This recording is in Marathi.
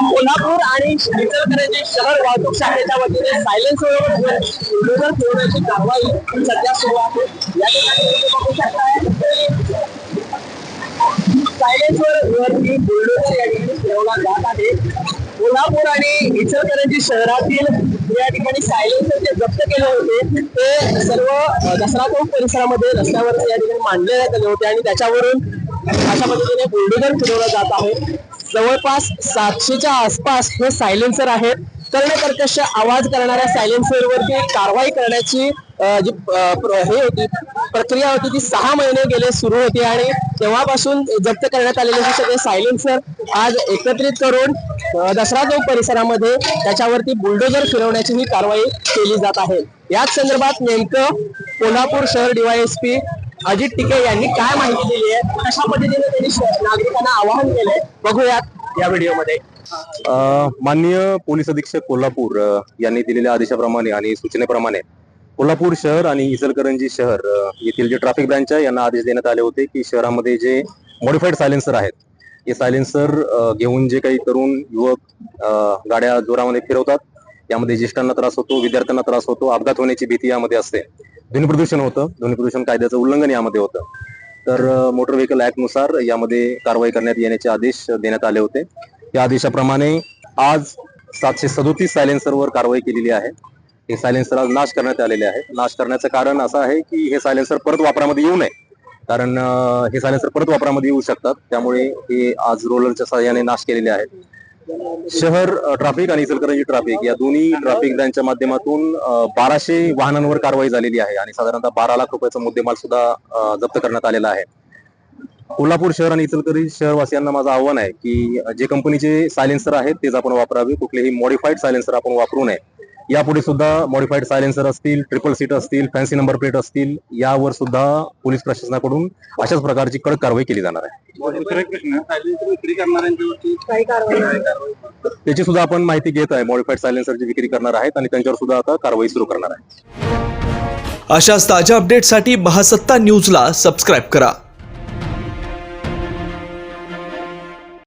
कोल्हापूर आणि इचलकरंजी शहर वाहतूक शाखेच्या वतीने सायलेन्स बुलडोझर फिरवण्याची कारवाई सध्या सुरू आहे. या ठिकाणी बघू शकताय सायलेन्सवर वरती या ठिकाणी फिरवला जात आहे. कोल्हापूर आणि इचलकरंजी शहरातील या ठिकाणी सायलेन्सर जे जप्त केले होते ते सर्व दसरा चौक परिसरामध्ये रस्त्यावर या ठिकाणी मांडण्यात आले होते आणि त्याच्यावरून अशा पद्धतीने बुलडोझर फिरवलं जात आहे. जवळपास सातशेच्या आसपास हे सायलेन्सर आहेत. कर्णकर्कश आवाज करणाऱ्या सायलेन्सरवरती कारवाई करण्याची जी प्र- हे होती प्रक्रिया होती ती सहा महिने गेले सुरू होती आणि तेव्हापासून जप्त करण्यात आलेले हे सगळे सायलेन्सर आज एकत्रित करून दसरा चौक परिसरामध्ये त्याच्यावरती बुलडोजर फिरवण्याची ही कारवाई केली जात आहे. याच संदर्भात नेमकं कोल्हापूर शहर डीवायएसपी अजित टिके यांनी काय माहिती दिली आहे? कशा पद्धतीने त्यांनी नागरिकांना आवाहन केलंय? बघूयात या व्हिडिओमध्ये. माननीय पोलीस अधीक्षक कोल्हापूर यांनी दिलेल्या आदेशाप्रमाणे आणि सूचनेप्रमाणे कोल्हापूर शहर आणि इचलकरंजी शहर येथील जे ट्रॅफिक ब्रँच आहे यांना आदेश देण्यात आले होते की शहरामध्ये जे मॉडिफाईड सायलेन्सर आहेत हे सायलेन्सर घेऊन जे काही तरुण युवक गाड्या जोरामध्ये फिरवतात यामध्ये ज्येष्ठांना त्रास होतो विद्यार्थ्यांना त्रास होतो अपघात होण्याची भीती यामध्ये असते. ध्वनी प्रदूषण होतं. ध्वनी प्रदूषण कायद्याचं उल्लंघन यामध्ये होतं. तर मोटर व्हेकल ऍक्टनुसार यामध्ये कारवाई करण्यात येण्याचे आदेश देण्यात आले होते. या आदेशाप्रमाणे आज सातशे सदोतीस सायलेन्सरवर कारवाई केलेली आहे. हे सायलेन्सर आज नाश करण्यात आलेले आहे नाश करण्याचं कारण असं आहे की हे सायलेन्सर परत वापरामध्ये येऊ नये. कारण हे सायलेन्सर परत वापरामध्ये येऊ शकतात. त्यामुळे हे आज रोलरच्या सहाय्याने नाश केलेले आहेत. शहर ट्रॅफिक आणि इचलकरंजी ट्रॅफिक या दोन्ही ट्रॅफिक ब्रँचच्या माध्यमातून बाराशे वाहनांवर कारवाई झालेली आहे आणि साधारणतः बारा लाख रुपयाचा मुद्देमाल सुद्धा जप्त करण्यात आलेला आहे. कोल्हापूर शहर आणि इचलकरंजी शहरवासियांना माझं आव्हान आहे की जे कंपनीचे सायलेन्सर आहेत तेच आपण वापरावे. कुठलेही मॉडिफाईड सायलेन्सर आपण वापरू नये. यापुढे सुद्धा मॉडिफाईड सायलेन्सर असतील ट्रिपल सीट असतील फॅन्सी नंबर प्लेट असतील यावर सुद्धा पोलीस प्रशासनाकडून अशाच प्रकारची कडक कारवाई केली जाणार आहे. त्याची सुद्धा आपण माहिती घेत आहे. मॉडिफाईड सायलेन्सरची विक्री करणार आहेत आणि त्यांच्यावर सुद्धा आता कारवाई सुरू करणार आहे. अशाच ताज्या अपडेटसाठी महासत्ता न्यूजला सबस्क्राईब करा.